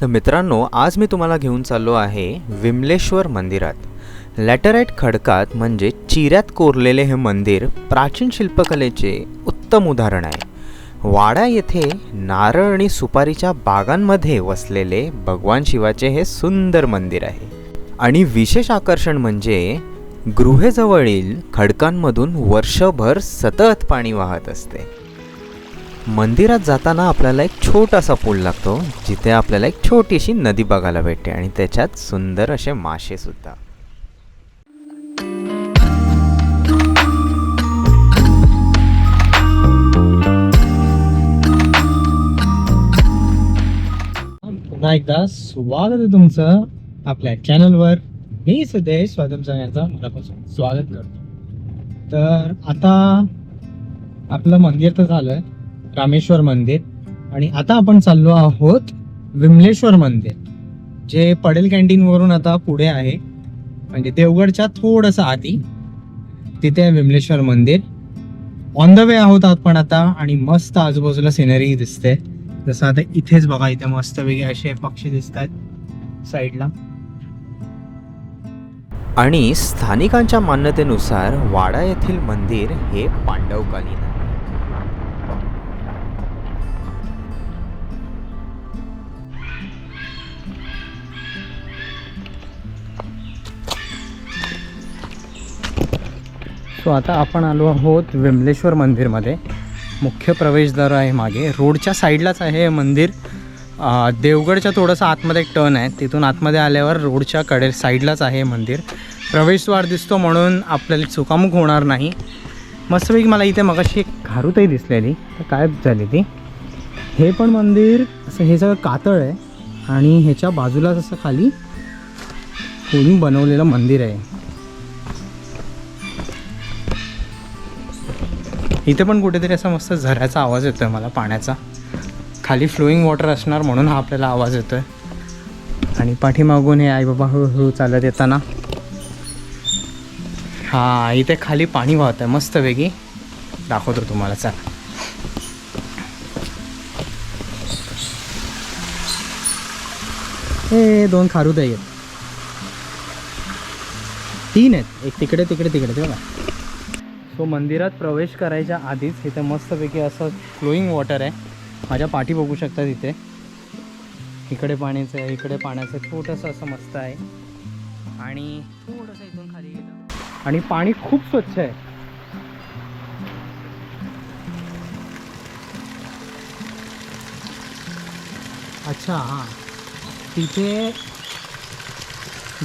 तर मित्रांनो आज मी तुम्हाला घेऊन चाललो आहे विमलेश्वर मंदिरात. लॅटराईट खडकात म्हणजे चिऱ्यात कोरलेले हे मंदिर प्राचीन शिल्पकलेचे उत्तम उदाहरण आहे. वाडा येथे नारळ आणि सुपारीच्या बागांमध्ये वसलेले भगवान शिवाचे हे सुंदर मंदिर आहे. आणि विशेष आकर्षण म्हणजे गृहेजवळील खडकांमधून वर्षभर सतत पाणी वाहत असते. मंदिरात जाताना आपल्याला एक छोटासा पूल लागतो जिथे आपल्याला एक छोटीशी नदी बघायला भेटते आणि त्याच्यात सुंदर असे मासे सुद्धा. पुन्हा एकदा स्वागत आहे तुमचं आपल्या चॅनलवर. मी सुदेश स्वागत सांगायचा मनापासून स्वागत करतो. तर आता आपलं मंदिर तर झालंय. रामेश्वर मंदिर. आणि आता आपण चाललो आहोत विमलेश्वर मंदिर जे पडेल कॅन्टीनवरून आता पुढे आहे. म्हणजे देवगडच्या थोडंसं आधी. तिथे आहे विमलेश्वर मंदिर. ऑन द वे आहोत आपण आता आणि मस्त आजूबाजूला सिनरी दिसते. जसं आता इथेच बघा इथे मस्त वेगळे असे पक्षी दिसत आहेत साईडला. आणि स्थानिकांच्या मान्यतेनुसार वाडा येथील मंदिर हे पांडवकालीन सो आता आपण आलो आहोत विमलेश्वर मंदिरमध्ये. मुख्य प्रवेशद्वार आहे मागे. रोडच्या साईडलाच आहे हे मंदिर. देवगडच्या थोडंसं आतमध्ये एक टर्न आहे. तिथून आतमध्ये आल्यावर रोडच्या कडे साईडलाच आहे हे मंदिर. प्रवेशद्वार दिसतो म्हणून आपल्याला चुकामुक होणार नाही. मस्तपैकी मला इथे मगाशी एक खारुताई दिसलेली. तर काय झाली ती? हे पण मंदिर असं हे सगळं कातळ आहे. आणि ह्याच्या बाजूलाच असं खाली कोणी बनवलेलं मंदिर आहे. इथे पण कुठेतरी असा मस्त झऱ्याचा आवाज येतोय मला पाण्याचा. खाली फ्लोईंग वॉटर असणार म्हणून हा आपल्याला आवाज येतोय. आणि पाठीमागून हे आई बाबा हळूहळू चालत येताना. हा इथे खाली पाणी वाहत आहे. मस्त वेगळी दाखवतो तुम्हाला चला. हे दोन खारुद आहेत तीन आहेत. एक तिकडे तिकडे तिकडे ते बघा सो मंदिरात प्रवेश करायच्या आधीच इथे मस्तपैकी असं फ्लोईंग वॉटर आहे. माझ्या पाठी बघू शकता तिथे इकडे पाण्याचं आहे इकडे पाण्याचं आहे. छोटंसं असं मस्त आहे. आणि थोडंसं इथून खाली गेलं. आणि पाणी खूप स्वच्छ आहे. अच्छा हां. तिथे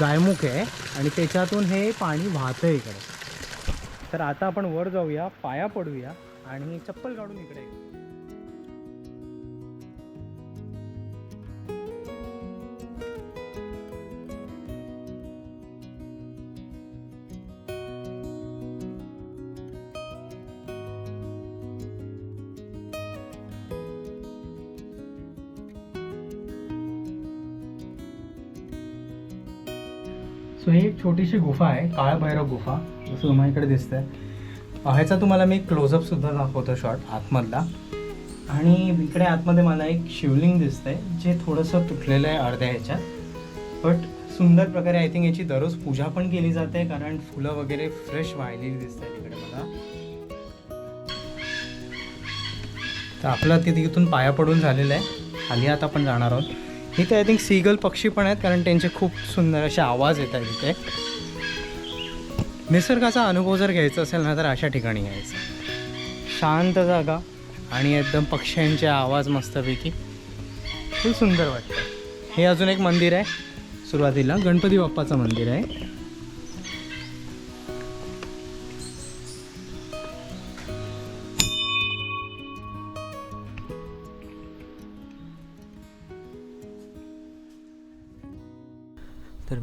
गायमुख आहे आणि त्याच्यातून हे पाणी वाहतं इकडे. तर आता आपण वर जाऊया पाया पडूया आणि चप्पल काढून इकडे सो ही एक छोटीशी गुफा आहे काळभैरव गुफा. जसं तुम्हाला इकडे दिसतंय ह्याचा तुम्हाला मी क्लोजअप सुद्धा दाखवतो शॉर्ट आतमधला. आणि इकडे आतमध्ये मला एक शिवलिंग दिसतंय जे थोडंसं तुटलेलं आहे अर्ध्या ह्याच्यात. बट सुंदर प्रकारे आय थिंक याची दररोज पूजा पण केली जाते कारण फुलं वगैरे फ्रेश वाहिलेली दिसत आहे तिकडे मला तर आपला तिथे इथून पाया पडून झालेलं आहे. खाली आता आपण जाणार आहोत. इथे आय थिंक सीगल पक्षी पण आहेत कारण त्यांचे खूप सुंदर असे आवाज येत आहेत इथे. निसर्गाचा अनुभव जर घ्यायचा असेल ना तर अशा ठिकाणी यायचं. शांत जागा आणि एकदम पक्ष्यांचे आवाज मस्तपैकी. खूप सुंदर वाटतं. हे अजून एक मंदिर आहे. सुरुवातीला गणपती बाप्पाचं मंदिर आहे.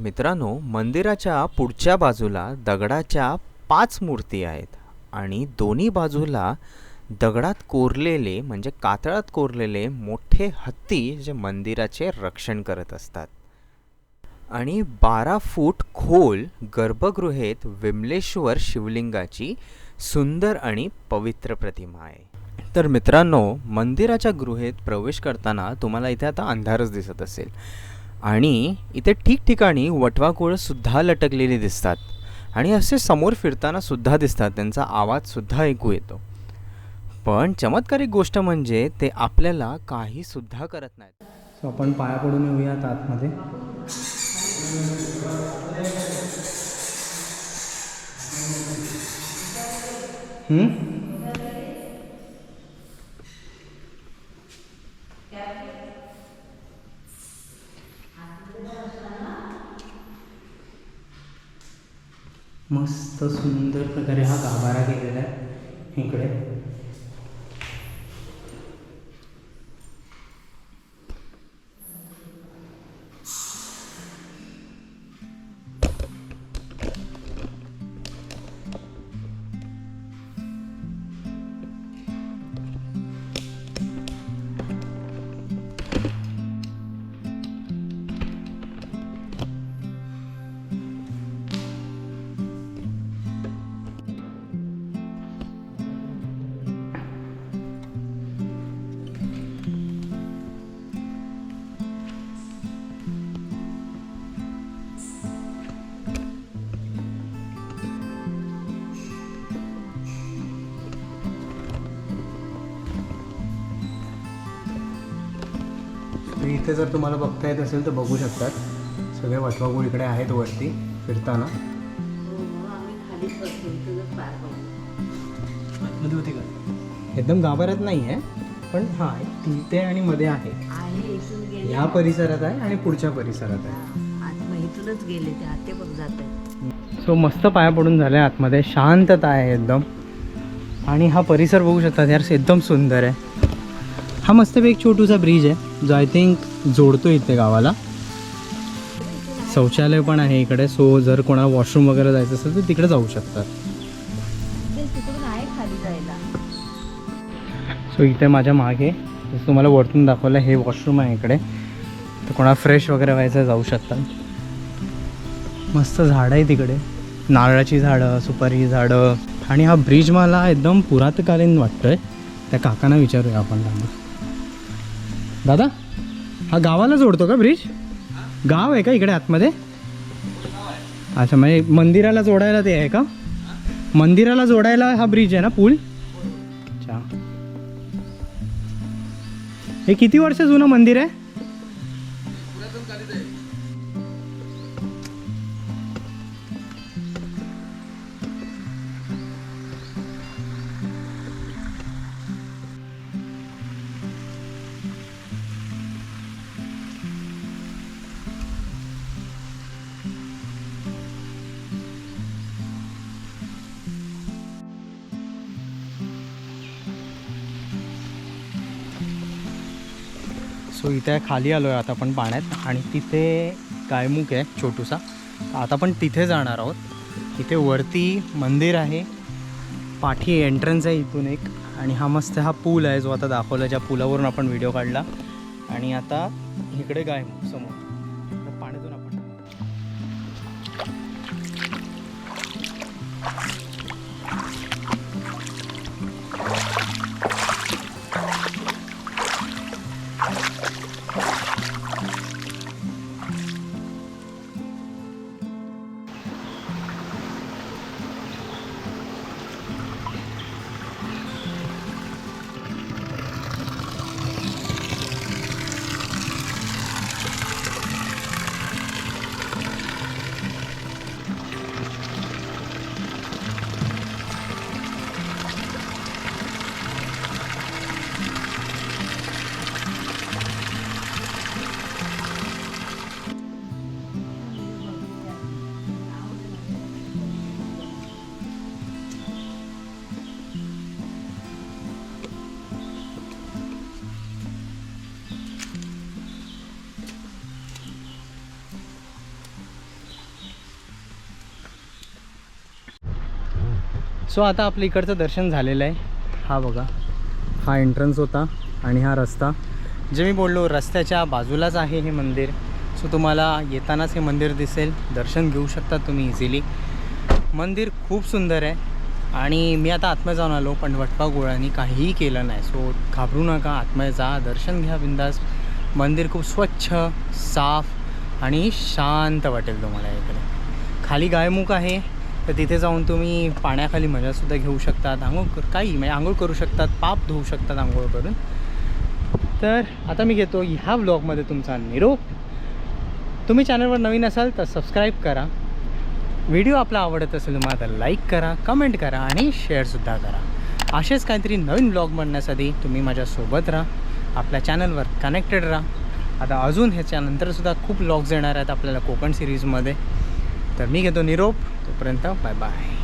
मित्रांनो मंदिराच्या पुढच्या बाजूला दगडाच्या पाच मूर्ती आहेत आणि दोन्ही बाजूला दगडात कोरलेले म्हणजे कातळात कोरलेले मोठे हत्ती जे मंदिराचे रक्षण करत असतात. आणि बारा फूट खोल गर्भगृहेत विमलेश्वर शिवलिंगाची सुंदर आणि पवित्र प्रतिमा आहे. तर मित्रांनो मंदिराच्या गृहेत प्रवेश करताना तुम्हाला इथे आता अंधारच दिसत असेल. आणि इथे ठिकठिकाणी वटवाघूळसुद्धा लटकलेली दिसतात. आणि असे समोर फिरताना सुद्धा दिसतात. त्यांचा आवाजसुद्धा ऐकू येतो. पण चमत्कारिक गोष्ट म्हणजे ते आपल्याला काहीसुद्धा करत नाहीत. सो आपण पाया पडून येऊयात आतमध्ये. हम्म? मस्त सुंदर प्रकारे हा गाभारा केलेला आहे इकडे. तर इथे जर तुम्हाला बघता येत असेल तर बघू शकतात. सगळे वटवागुळ इकडे आहेत वरती फिरताना. एकदम गाभाऱ्यात नाही आहे पण हा तिथे आणि मध्ये आहे. ह्या परिसरात आहे आणि पुढच्या परिसरात आहे. गेले ते सो मस्त पाया पडून झालं आतमध्ये. शांतता आहे एकदम. आणि हा परिसर बघू शकतात यार एकदम सुंदर आहे. हा मस्तपैकी एक छोटूसा ब्रिज आहे. जो आय थिंक जोडतो इथे गावाला. शौचालय पण आहे इकडे. सो जर कोणा वॉशरूम वगैरे जायचं असेल तर तिकडे जाऊ शकतात. सो इथे माझ्या मागे जसं तुम्हाला वरतून दाखवलं हे वॉशरूम आहे इकडे. तर कोणा फ्रेश वगैरे व्हायचं जाऊ शकतात. मस्त झाडं आहे तिकडे. नारळाची झाडं सुपारी झाडं. आणि हा ब्रिज मला एकदम पुरातकालीन वाटतोय. त्या काकांना विचारूया आपण त्यांना दादा हा गावाला जोडतो का ब्रिज? गाव आहे का इकडे आतमध्ये? अच्छा म्हणजे मंदिराला जोडायला ते आहे का? मंदिराला जोडायला हा ब्रिज आहे ना पूल? अच्छा. हे किती वर्ष जुनं मंदिर आहे? सो इथे खाली आलो आहे आता आपण पाण्यात आणि तिथे गायमुख आहे छोटूसा. आता पण तिथे जाणार आहोत. इथे वरती मंदिर आहे. पाठी एंट्रन्स आहे इथून एक. आणि हा मस्त हा पूल आहे जो आता दाखवला ज्या पुलावरून आपण व्हिडिओ काढला. आणि आता इकडे गायमुख समोर. सो आता आपलं इकडचं दर्शन झालेलं आहे. हा बघा. हा एंट्रन्स होता आणि हा रस्ता. जे मी बोललो रस्त्याच्या बाजूलाच आहे हे मंदिर. सो तुम्हाला येतानाच हे मंदिर दिसेल. दर्शन घेऊ शकता तुम्ही इझिली मंदिर खूप सुंदर आहे. आणि मी आता आत्म्या जाऊन आलो पण वटपा गोळ्यांनी काहीही केलं नाही. सो घाबरू नका आत्म्या जा. दर्शन घ्या बिंदास. मंदिर खूप स्वच्छ साफ आणि शांत वाटेल तुम्हाला इकडे. खाली गायमुख आहे. तर तिथे जाऊन तुम्ही पाण्याखाली मजासुद्धा घेऊ शकतात आंघोळ कर काही म्हणजे आंघोळ करू शकतात पाप धुवू शकतात आंघोळ करून तर आता मी घेतो ह्या व्लॉगमध्ये तुमचा निरोप. तुम्ही चॅनलवर नवीन असाल तर सबस्क्राईब करा. व्हिडिओ आपला आवडत असेल तुम्हाला तर लाईक करा कमेंट करा आणि शेअरसुद्धा करा. असेच काहीतरी नवीन ब्लॉग बनण्यासाठी तुम्ही माझ्यासोबत राहा. आपल्या चॅनलवर कनेक्टेड राहा. आता अजून ह्याच्यानंतरसुद्धा खूप ब्लॉग्स येणार आहेत आपल्याला कोकण सिरीजमध्ये तर मी घेतो निरोप. por então. Bye, bye.